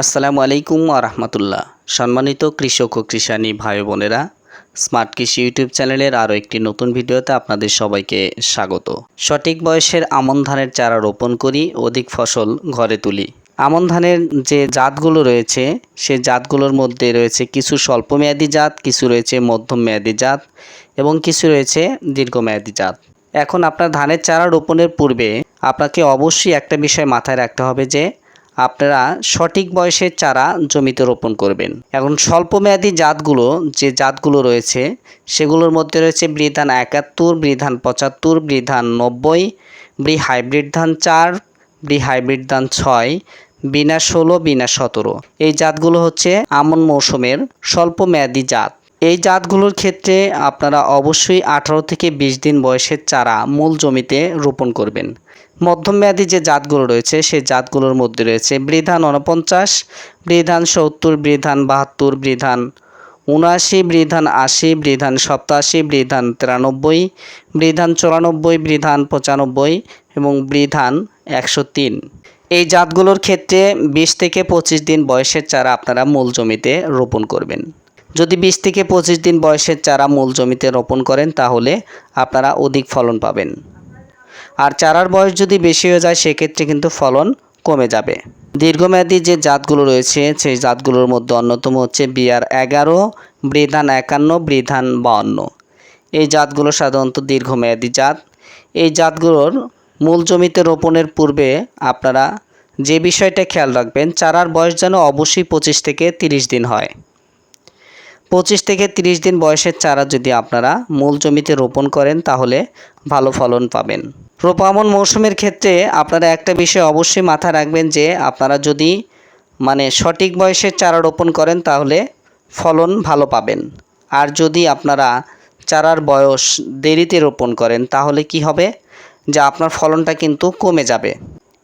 আসসালামু আলাইকুম আরহামতুল্লাহ সম্মানিত কৃষক ও কৃষানী ভাই বোনেরা, স্মার্ট কৃষি ইউটিউব চ্যানেলের আরও একটি নতুন ভিডিওতে আপনাদের সবাইকে স্বাগত। সঠিক বয়সের আমন ধানের চারা রোপণ করি, অধিক ফসল ঘরে তুলি। আমন ধানের যে জাতগুলো রয়েছে, সে জাতগুলোর মধ্যে রয়েছে কিছু স্বল্পমেয়াদী জাত, কিছু রয়েছে মধ্যম মেয়াদী জাত এবং কিছু রয়েছে দীর্ঘমেয়াদী জাত। এখন আপনার ধানের চারা রোপণের পূর্বে আপনাকে অবশ্যই একটা বিষয় মাথায় রাখতে হবে যে আপনারা সঠিক বয়সের চারা জমিতে রোপণ করবেন। এখন স্বল্পমেয়াদী জাতগুলো, যে জাতগুলো রয়েছে, সেগুলোর মধ্যে রয়েছে বৃধান একাত্তর, বৃধান পঁচাত্তর, বৃধান নব্বই ব্রি হাইব্রিড ধান চার ব্রি হাইব্রিড ধান ছয়, বিনা ষোলো, বিনা সতেরো। এই জাতগুলো হচ্ছে আমন মৌসুমের স্বল্পমেয়াদী জাত। এই জাতগুলোর ক্ষেত্রে আপনারা অবশ্যই আঠারো থেকে বিশ দিন বয়সের চারা মূল জমিতে রোপণ করবেন। মধ্যমমেয়াদী যে জাতগুলো রয়েছে, সেই জাতগুলোর মধ্যে রয়েছে বৃধান উনপঞ্চাশ বৃধান সত্তর, বৃধান বাহাত্তর, বৃধান উনআশি বৃধান আশি, বৃধান সপ্তাশি, বৃধান তিরানব্বই, বৃধান চুরানব্বই, বৃধান পঁচানব্বই এবং বৃধান একশো তিন। এই জাতগুলোর ক্ষেত্রে বিশ থেকে পঁচিশ দিন বয়সের চারা আপনারা মূল জমিতে রোপণ করবেন। যদি বিশ থেকে পঁচিশ দিন বয়সের চারা মূল জমিতে রোপণ করেন, তাহলে আপনারা অধিক ফলন পাবেন। আর চারার বয়স যদি বেশি হয়ে যায়, সেক্ষেত্রে কিন্তু ফলন কমে যাবে। দীর্ঘমেয়াদী যে জাতগুলো রয়েছে, সেই জাতগুলোর মধ্যে অন্যতম হচ্ছে বিআর এগারো, বৃধান একান্ন, বৃধান বাউন্ন। এই জাতগুলো সাধারণত দীর্ঘমেয়াদী জাত। এই জাতগুলোর মূল জমিতে রোপণের পূর্বে আপনারা যে বিষয়টা খেয়াল রাখবেন, চারার বয়স যেন অবশ্যই পঁচিশ থেকে তিরিশ দিন হয়। পঁচিশ থেকে তিরিশ দিন বয়সের চারা যদি আপনারা মূল জমিতে রোপণ করেন, তাহলে ভালো ফলন পাবেন। রোপামন মৌসুমের ক্ষেত্রে আপনারা একটা বিষয় অবশ্যই মাথা রাখবেন যে আপনারা যদি মানে সঠিক বয়সে চারা রোপণ করেন তাহলে ফলন ভালো পাবেন। আর যদি আপনারা চারার বয়স দেরিতে রোপণ করেন তাহলে কি হবে? যে আপনার ফলনটা কিন্তু কমে যাবে।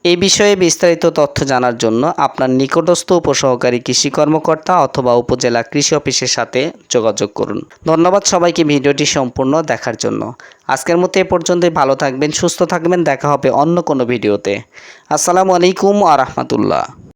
এই বিষয়ে বিস্তারিত তথ্য জানার জন্য আপনার নিকটস্থ উপসহকারী কৃষি কর্মকর্তা অথবা উপজেলা কৃষি অফিসের সাথে যোগাযোগ করুন। ধন্যবাদ সবাইকে ভিডিওটি সম্পূর্ণ দেখার জন্য। আজকের মতো এ পর্যন্তই। ভালো থাকবেন, সুস্থ থাকবেন। দেখা হবে অন্য কোনো ভিডিওতে। আসসালামু আলাইকুম আ রহমতুল্লাহ।